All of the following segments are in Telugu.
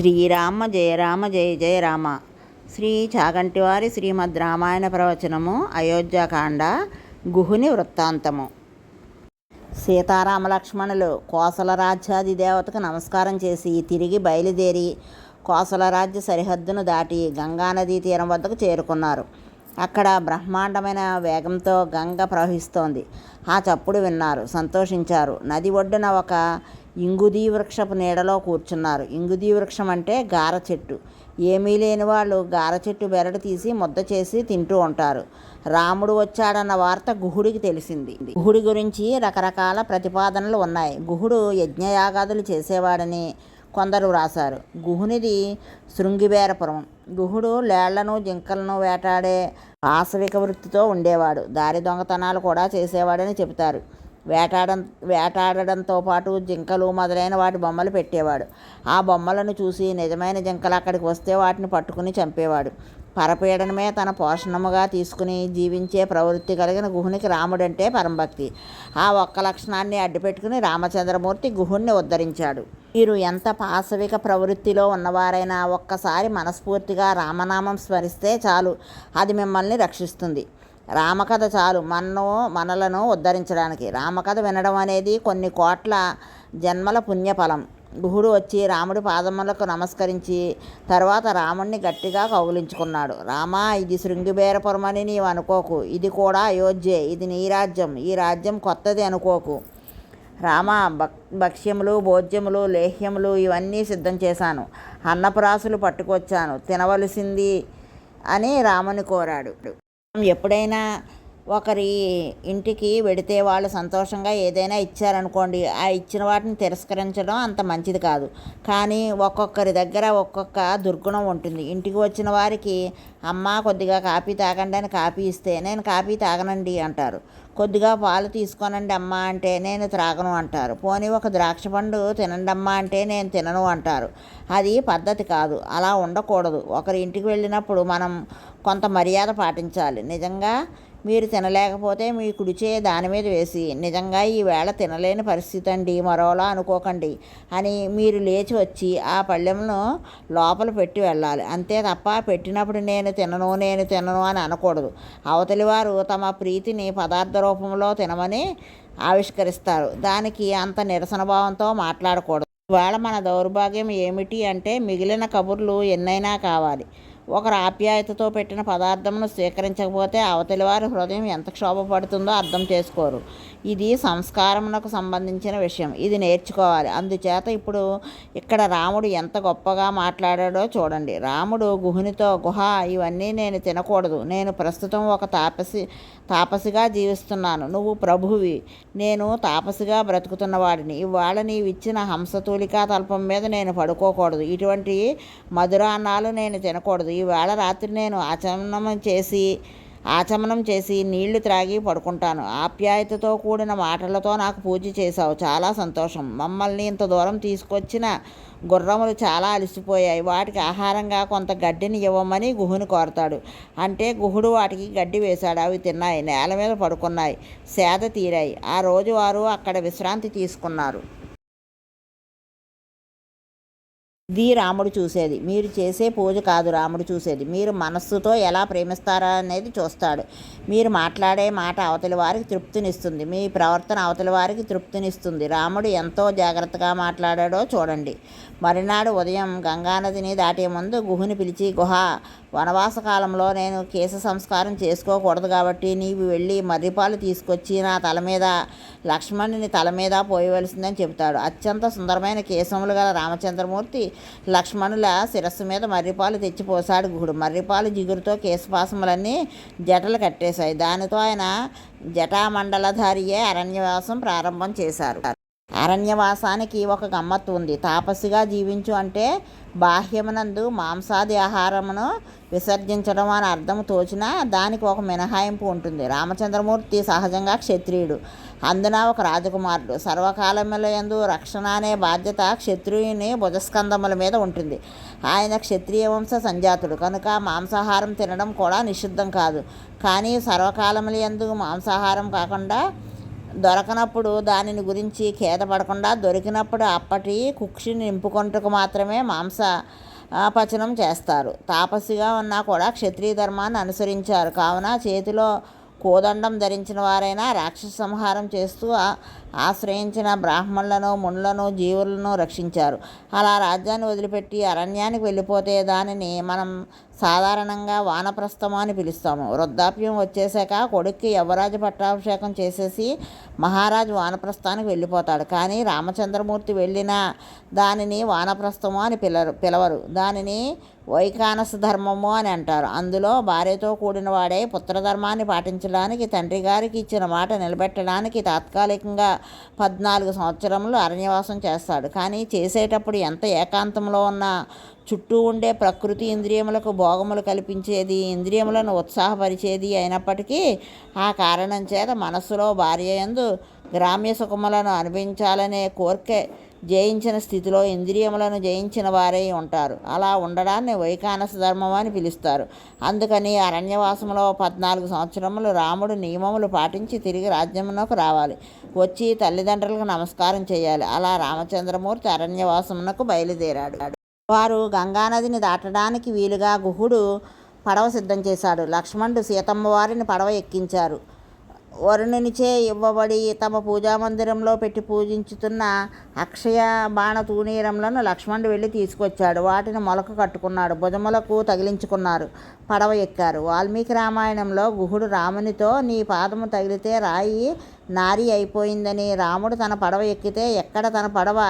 శ్రీరామ జయ రామ జయ జయ రామ. శ్రీ చాగంటివారి శ్రీమద్ రామాయణ ప్రవచనము అయోధ్యాకాండ గుహుని వృత్తాంతము. సీతారామ లక్ష్మణులు కోసల రాజ్యాది దేవతకు నమస్కారం చేసి తిరిగి బయలుదేరి కోసల రాజ్య సరిహద్దును దాటి గంగానదీ తీరం వద్దకు చేరుకున్నారు. అక్కడ బ్రహ్మాండమైన వేగంతో గంగ ప్రవహిస్తోంది. ఆ చప్పుడు విన్నారు సంతోషించారు. నది ఒడ్డున ఒక ఇంగుదీ వృక్షపు నీడలో కూర్చున్నారు. ఇంగుదీ వృక్షం అంటే గార చెట్టు. ఏమీ లేని వాళ్ళు గార చెట్టు బెరడు తీసి ముద్ద చేసి తింటూ ఉంటారు. రాముడు వచ్చాడన్న వార్త గుహుడికి తెలిసింది. గుహుడి గురించి రకరకాల ప్రతిపాదనలు ఉన్నాయి. గుహుడు యజ్ఞయాగాదులు చేసేవాడని కొందరు వ్రాసారు గుహునిది శృంగిబేరపురం. గుహుడు లేళ్ళను జింకలను వేటాడే ఆసవిక వృత్తితో ఉండేవాడు. దారి దొంగతనాలు కూడా చేసేవాడని చెబుతారు. వేటాడం వేటాడడంతో పాటు జింకలు మొదలైన వాటి బొమ్మలు పెట్టేవాడు. ఆ బొమ్మలను చూసి నిజమైన జింకలు అక్కడికి వస్తే వాటిని పట్టుకుని చంపేవాడు. పరపీడనమే తన పోషణముగా తీసుకుని జీవించే ప్రవృత్తి కలిగిన గుహునికి రాముడంటే పరంభక్తి. ఆ ఒక్క లక్షణాన్ని అడ్డుపెట్టుకుని రామచంద్రమూర్తి గుహుణ్ణి ఉద్ధరించాడు. మీరు ఎంత పాశవిక ప్రవృత్తిలో ఉన్నవారైనా ఒక్కసారి మనస్ఫూర్తిగా రామనామం స్మరిస్తే చాలు. అది మిమ్మల్ని రక్షిస్తుంది. రామకథ చాలు. మనను మనలను ఉద్ధరించడానికి. రామకథ వినడం అనేది కొన్ని కోట్ల జన్మల పుణ్యఫలం. గుహుడు వచ్చి రాముడి పాదములకు నమస్కరించి తర్వాత రాముణ్ణి గట్టిగా కౌగులించుకున్నాడు. రామా ఇది శృంగిబేరపురం అని నీవు అనుకోకు. ఇది కూడా అయోధ్యే. ఇది నీ రాజ్యం. ఈ రాజ్యం కొత్తది అనుకోకు. రామ భక్ భక్ష్యములు భోజ్యములు లేహ్యములు ఇవన్నీ సిద్ధం చేశాను. అన్నపురాసులు పట్టుకొచ్చాను. తినవలసింది అని రాముని కోరాడు. ఎప్పుడైనా ఒకరి ఇంటికి వెడితే వాళ్ళు సంతోషంగా ఏదైనా ఇచ్చారనుకోండి ఆ ఇచ్చిన వాటిని తిరస్కరించడం అంత మంచిది కాదు. కానీ ఒక్కొక్కరి దగ్గర ఒక్కొక్క దుర్గుణం ఉంటుంది. ఇంటికి వచ్చిన వారికి అమ్మ కొద్దిగా కాఫీ తాగండి అని కాఫీ ఇస్తే నేను కాఫీ తాగనండి అంటారు. కొద్దిగా పాలు తీసుకోనండి అమ్మ అంటే నేను త్రాగను అంటారు. పోనీ ఒక ద్రాక్ష పండు తినండి అమ్మ అంటే నేను తినను అంటారు. అది పద్ధతి కాదు. అలా ఉండకూడదు. ఒకరి ఇంటికి వెళ్ళినప్పుడు మనం కొంత మర్యాద పాటించాలి. నిజంగా మీరు తినలేకపోతే మీ కుడిచే దాని మీద వేసి నిజంగా ఈవేళ తినలేని పరిస్థితి అండి మరోలా అనుకోకండి అని మీరు లేచి వచ్చి ఆ పళ్ళెంను లోపల పెట్టి వెళ్ళాలి. అంతే తప్ప పెట్టినప్పుడు నేను తినను నేను తినను అని అనకూడదు. అవతలి వారు తమ ప్రీతిని పదార్థ రూపంలో తినమని ఆవిష్కరిస్తారు. దానికి అంత నిరసన భావంతో మాట్లాడకూడదు. ఇవాళ మన దౌర్భాగ్యం ఏమిటి అంటే మిగిలిన కబుర్లు ఎన్నైనా కావాలి. ఒకరు ఆప్యాయతతో పెట్టిన పదార్థమును స్వీకరించకపోతే అవతలి వారి హృదయం ఎంత క్షోభపడుతుందో అర్థం చేసుకోరు. ఇది సంస్కారమునకు సంబంధించిన విషయం. ఇది నేర్చుకోవాలి. అందుచేత ఇప్పుడు ఇక్కడ రాముడు ఎంత గొప్పగా మాట్లాడాడో చూడండి. రాముడు గుహునితో గుహ ఇవన్నీ నేను తినకూడదు. నేను ప్రస్తుతం ఒక తాపసి తాపసిగా జీవిస్తున్నాను. నువ్వు ప్రభువి. నేను తాపసిగా బ్రతుకుతున్న వాడిని. ఇవాళ నీవిచ్చిన హంసతూలికా తల్పం మీద నేను పడుకోకూడదు. ఇటువంటి మధురాన్నాలు నేను తినకూడదు. ఈవేళ రాత్రి నేను ఆచమనం చేసి ఆచమనం చేసి నీళ్ళు త్రాగి పడుకుంటాను. ఆప్యాయతతో కూడిన మాటలతో నాకు పూజ చేశావు. చాలా సంతోషం. మమ్మల్ని ఇంత దూరం తీసుకొచ్చిన గుర్రములు చాలా అలసిపోయాయి. వాటికి ఆహారంగా కొంత గడ్డిని ఇవ్వమని గుహుని కోరతాడు. అంటే గుహుడు వాటికి గడ్డి వేశాడు. అవి తిన్నాయి. నేల మీద పడుకున్నాయి. సేద తీరాయి. ఆ రోజు వారు అక్కడ విశ్రాంతి తీసుకున్నారు. ఇది రాముడు చూసేది. మీరు చేసే పూజ కాదు రాముడు చూసేది. మీరు మనస్సుతో ఎలా ప్రేమిస్తారా అనేది చూస్తాడు. మీరు మాట్లాడే మాట అవతలి వారికి తృప్తినిస్తుంది. మీ ప్రవర్తన అవతలి వారికి తృప్తినిస్తుంది. రాముడు ఎంతో జాగ్రత్తగా మాట్లాడాడో చూడండి. మరునాడు ఉదయం గంగానదిని దాటే ముందు గుహుని పిలిచి గుహ వనవాస కాలంలో నేను కేశ సంస్కారం చేసుకోకూడదు కాబట్టి నీవు వెళ్ళి మర్రిపాలు తీసుకొచ్చి నా తల మీద లక్ష్మణుని తల మీద పోయవలసిందని చెబుతాడు. అత్యంత సుందరమైన కేశములు గల రామచంద్రమూర్తి లక్ష్మణుల శిరస్సు మీద మర్రిపాలు తెచ్చిపోసాడు గుహుడు. మర్రిపాలు జిగురుతో కేశపాసములన్నీ జటలు కట్టేశాయి. దానితో ఆయన జటామండలధారియే అరణ్యవాసం ప్రారంభం చేశారు. అరణ్యవాసానికి ఒక గమ్మత్తు ఉంది. తాపసిగా జీవించు అంటే బాహ్యమునందు మాంసాది ఆహారమును విసర్జించడం అని అర్థం తోచినా దానికి ఒక మినహాయింపు ఉంటుంది. రామచంద్రమూర్తి సహజంగా క్షత్రియుడు. అందున ఒక రాజకుమారుడు. సర్వకాలములందు రక్షణ అనే బాధ్యత క్షత్రియుని భుజస్కంధముల మీద ఉంటుంది. ఆయన క్షత్రియ వంశ సంజాతుడు. కనుక మాంసాహారం తినడం కూడా నిషిద్ధం కాదు. కానీ సర్వకాలములందు మాంసాహారం కాకుండా దొరకనప్పుడు దానిని గురించి ఖేదపడకుండా దొరికినప్పుడు అప్పటి కుక్షిని నింపుకొంటకు మాత్రమే మాంస పచనం చేస్తారు. తాపసిగా ఉన్నా కూడా క్షత్రియ ధర్మాన్ని అనుసరించారు. కావున చేతిలో కోదండం ధరించిన వారైనా రాక్షస సంహారం చేస్తూ ఆశ్రయించిన బ్రాహ్మణులను మునులను జీవులను రక్షించారు. అలా రాజ్యాన్ని వదిలిపెట్టి అరణ్యానికి వెళ్ళిపోతే దానిని మనం సాధారణంగా వానప్రస్థము అని పిలుస్తాము. వృద్ధాప్యం వచ్చేసాక కొడుక్కి యువరాజు పట్టాభిషేకం చేసేసి మహారాజు వానప్రస్థానికి వెళ్ళిపోతాడు. కానీ రామచంద్రమూర్తి వెళ్ళిన దానిని వానప్రస్థము అని పిలరు పిలవరు. దానిని వైకానస ధర్మము అని అంటారు. అందులో భార్యతో కూడిన వాడే పుత్రధర్మాన్ని పాటించడానికి తండ్రి గారికి ఇచ్చిన మాట నిలబెట్టడానికి తాత్కాలికంగా పద్నాలుగు సంవత్సరములు అరణ్యవాసం చేస్తాడు. కానీ చేసేటప్పుడు ఎంత ఏకాంతంలో ఉన్నా చుట్టూ ఉండే ప్రకృతి ఇంద్రియములకు భోగములు కల్పించేది ఇంద్రియములను ఉత్సాహపరిచేది అయినప్పటికీ ఆ కారణం చేత మనస్సులో భార్య యందు గ్రామ్య సుఖములను అనుభవించాలనే కోరికే జయించిన స్థితిలో ఇంద్రియములను జయించిన వారై ఉంటారు. అలా ఉండడాన్ని వైకానస ధర్మం అని పిలుస్తారు. అందుకని అరణ్యవాసంలో పద్నాలుగు సంవత్సరములు రాముడు నియమములు పాటించి తిరిగి రాజ్యమునకు రావాలి. వచ్చి తల్లిదండ్రులకు నమస్కారం చేయాలి. అలా రామచంద్రమూర్తి అరణ్యవాసమునకు బయలుదేరాడు. వారు గంగానదిని దాటడానికి వీలుగా గుహుడు పడవ సిద్ధం చేశాడు. లక్ష్మణుడు సీతమ్మ వారిని పడవ ఎక్కించారు. వరుణునిచే ఇవ్వబడి తమ పూజా మందిరంలో పెట్టి పూజించుతున్న అక్షయ బాణ తూనీరంలను లక్ష్మణుడు వెళ్ళి తీసుకొచ్చాడు. వాటిని మొలక కట్టుకున్నాడు. భుజములకు తగిలించుకున్నారు. పడవ ఎక్కారు. వాల్మీకి రామాయణంలో గుహుడు రామునితో నీ పాదము తగిలితే రాయి నారి అయిపోయిందని రాముడు తన పడవ ఎక్కితే ఎక్కడ తన పడవ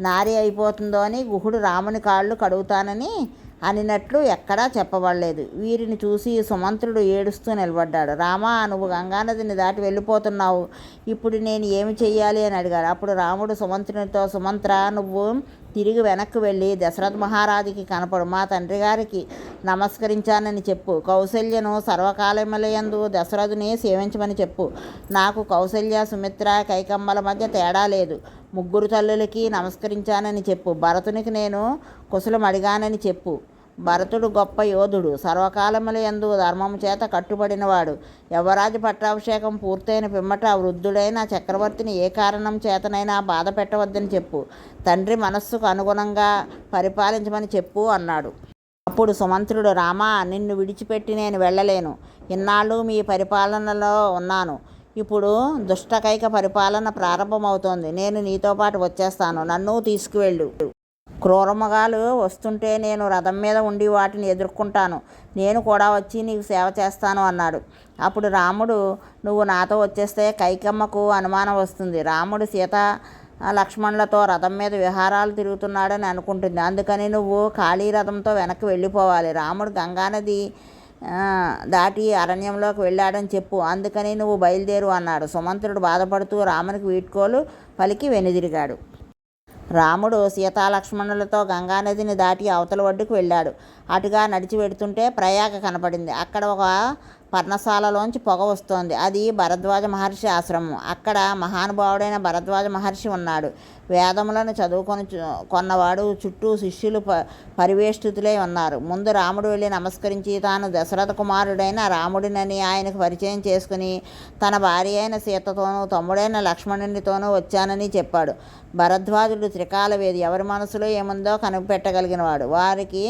నారి అయిపోతుందో అని గుహుడు రాముని కాళ్ళు కడుగుతానని అనినట్లు ఎక్కడా చెప్పబడలేదు. వీరిని చూసి సుమంత్రుడు ఏడుస్తూ నిలబడ్డాడు. రామా నువ్వు గంగానదిని దాటి వెళ్ళిపోతున్నావు. ఇప్పుడు నేను ఏమి చెయ్యాలి అని అడిగాడు. అప్పుడు రాముడు సుమంత్రునితో సుమంత్ర నువ్వు తిరిగి వెనక్కి వెళ్ళి దశరథ మహారాజుకి కనపడు. మా తండ్రి గారికి నమస్కరించానని చెప్పు. కౌసల్యను సర్వకాలములయందు దశరథుని సేవించమని చెప్పు. నాకు కౌసల్య సుమిత్ర కైకమ్మల మధ్య తేడా లేదు. ముగ్గురు తల్లులకి నమస్కరించానని చెప్పు. భరతునికి నేను కుశలం అడిగానని చెప్పు. భరతుడు గొప్ప యోధుడు. సర్వకాలముల యందు ధర్మము చేత కట్టుబడినవాడు. యవరాజు పట్టాభిషేకం పూర్తయిన పిమ్మట వృద్ధుడైన చక్రవర్తిని ఏ కారణం చేతనైనా బాధ పెట్టవద్దని చెప్పు. తండ్రి మనస్సుకు అనుగుణంగా పరిపాలించమని చెప్పు అన్నాడు. అప్పుడు సుమంత్రుడు రామా నిన్ను విడిచిపెట్టి నేను వెళ్ళలేను. ఇన్నాళ్ళు మీ పరిపాలనలో ఉన్నాను. ఇప్పుడు దుష్టకైక పరిపాలన ప్రారంభమవుతోంది. నేను నీతో పాటు వచ్చేస్తాను. నన్ను తీసుకువెళ్ళు. క్రూరమగాలు వస్తుంటే నేను రథం మీద ఉండి వాటిని ఎదుర్కొంటాను. నేను కూడా వచ్చి నీకు సేవ చేస్తాను అన్నాడు. అప్పుడు రాముడు నువ్వు నాతో వచ్చేస్తే కైకమ్మకు అనుమానం వస్తుంది. రాముడు సీత లక్ష్మణులతో రథం మీద విహారాలు తిరుగుతున్నాడని అనుకుంటుంది. అందుకని నువ్వు ఖాళీ రథంతో వెనక్కి వెళ్ళిపోవాలి. రాముడు గంగానది దాటి అరణ్యంలోకి వెళ్ళాడని చెప్పు. అందుకని నువ్వు బయలుదేరు అన్నాడు. సుమంత్రుడు బాధపడుతూ రామునికి వీడ్కోలు పలికి వెనుదిరిగాడు. రాముడు సీతాలక్ష్మణులతో గంగానదిని దాటి అవతల ఒడ్డుకు వెళ్ళాడు. అటుగా నడిచి వెడుతుంటే ప్రయాగ కనపడింది. అక్కడ ఒక పర్ణశాలలోంచి పొగ వస్తోంది. అది భరద్వాజ మహర్షి ఆశ్రమం. అక్కడ మహానుభావుడైన భరద్వాజ మహర్షి ఉన్నాడు. వేదములను చదువుకొని కొన్నవాడు చుట్టూ శిష్యులు ప పరివేష్టితులై ఉన్నారు. ముందు రాముడు వెళ్ళి నమస్కరించి తాను దశరథ కుమారుడైన రాముడినని ఆయనకు పరిచయం చేసుకుని తన భార్య అయిన సీతతోనూ తమ్ముడైన లక్ష్మణునితోనూ వచ్చానని చెప్పాడు. భరద్వాజుడు త్రికాలవేది ఎవరి మనసులో ఏముందో కనిపెట్టగలిగినవాడు. వారికి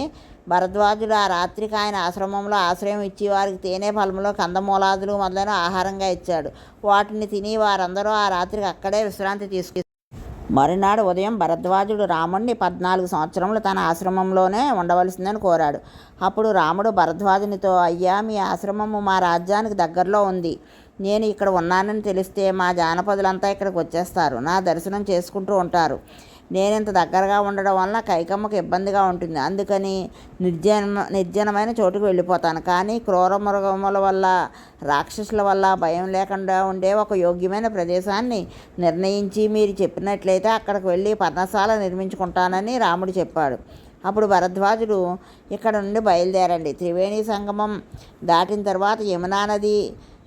భరద్వాజుడు ఆ రాత్రికి ఆయన ఆశ్రమంలో ఆశ్రయం ఇచ్చి వారికి తేనె ఫలములు కందమూలాదులు మొదలైన ఆహారంగా ఇచ్చాడు. వాటిని తిని వారందరూ ఆ రాత్రికి అక్కడే విశ్రాంతి తీసుకు మరునాడు ఉదయం భరద్వాజుడు రాముణ్ణి పద్నాలుగు సంవత్సరములు తన ఆశ్రమంలోనే ఉండవలసిందని కోరాడు. అప్పుడు రాముడు భరద్వాజునితో అయ్యా మీ ఆశ్రమము మా రాజ్యానికి దగ్గరలో ఉంది. నేను ఇక్కడ ఉన్నానని తెలిస్తే మా జానపదులంతా ఇక్కడికి వచ్చేస్తారు. నా దర్శనం చేసుకుంటూ ఉంటారు. నేను ఇంత దగ్గరగా ఉండడం వల్ల కైకమ్మకు ఇబ్బందిగా ఉంటుంది. అందుకని నిర్జన నిర్జనమైన చోటుకు వెళ్ళిపోతాను. కానీ క్రూర మృగముల వల్ల రాక్షసుల వల్ల భయం లేకుండా ఉండే ఒక యోగ్యమైన ప్రదేశాన్ని నిర్ణయించి మీరు చెప్పినట్లయితే అక్కడికి వెళ్ళి పర్ణశాల నిర్మించుకుంటానని రాముడు చెప్పాడు. అప్పుడు భరద్వాజుడు ఇక్కడ నుండి బయలుదేరండి. త్రివేణి సంగమం దాటిన తర్వాత యమునా నది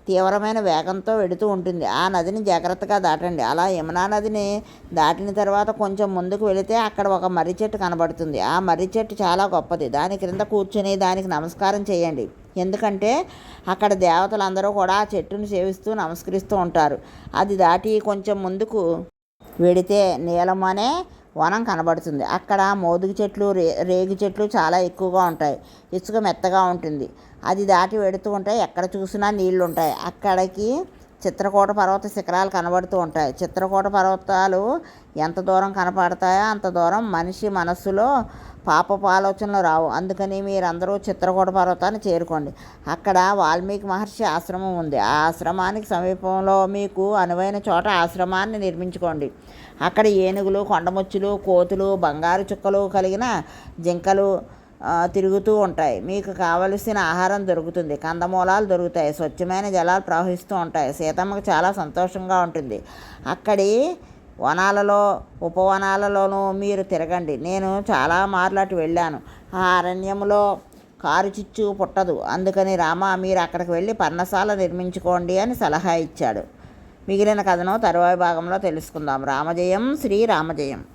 తీవ్రమైన వేగంతో వెడుతూ ఉంటుంది. ఆ నదిని జాగ్రత్తగా దాటండి. అలా యమునా నదిని దాటిన తర్వాత కొంచెం ముందుకు వెళితే అక్కడ ఒక మర్రి చెట్టు కనబడుతుంది. ఆ మర్రి చెట్టు చాలా గొప్పది. దాని క్రింద కూర్చుని దానికి నమస్కారం చేయండి. ఎందుకంటే అక్కడ దేవతలందరూ కూడా ఆ చెట్టును సేవిస్తూ నమస్కరిస్తూ ఉంటారు. అది దాటి కొంచెం ముందుకు వెడితే నీలమనే వనం కనబడుతుంది. అక్కడ మోదుగు చెట్లు రే రేగు చెట్లు చాలా ఎక్కువగా ఉంటాయి. ఇసుక మెత్తగా ఉంటుంది. అది దాటి వెడుతూ ఉంటే ఎక్కడ చూసినా నీళ్ళు ఉంటాయి అక్కడికి చిత్రకూట పర్వత శిఖరాలు కనబడుతూ ఉంటాయి. చిత్రకూట పర్వతాలు ఎంత దూరం కనపడతాయో అంత దూరం మనిషి మనస్సులో పాపపు ఆలోచనలు రావు. అందుకని మీరందరూ చిత్రకూట పర్వతాన్ని చేరుకోండి. అక్కడ వాల్మీకి మహర్షి ఆశ్రమం ఉంది. ఆ ఆశ్రమానికి సమీపంలో మీకు అనువైన చోట ఆశ్రమాన్ని నిర్మించుకోండి. అక్కడ ఏనుగులు కొండముచ్చులు కోతులు బంగారు చుక్కలు కలిగిన జింకలు తిరుగుతూ ఉంటాయి. మీకు కావలసిన ఆహారం దొరుకుతుంది. కందమూలాలు దొరుకుతాయి. స్వచ్ఛమైన జలాలు ప్రవహిస్తూ ఉంటాయి. సీతమ్మకు చాలా సంతోషంగా ఉంటుంది. అక్కడి వనాలలో ఉపవనాలలోనూ మీరు తిరగండి. నేను చాలా మార్లు అటు వెళ్ళాను. ఆ అరణ్యంలో కారు చిచ్చు పుట్టదు. అందుకని రామ మీరు అక్కడికి వెళ్ళి పర్ణశాల నిర్మించుకోండి అని సలహా ఇచ్చాడు. మిగిలిన కథను తరువాయి భాగంలో తెలుసుకుందాం. రామజయం శ్రీ రామజయం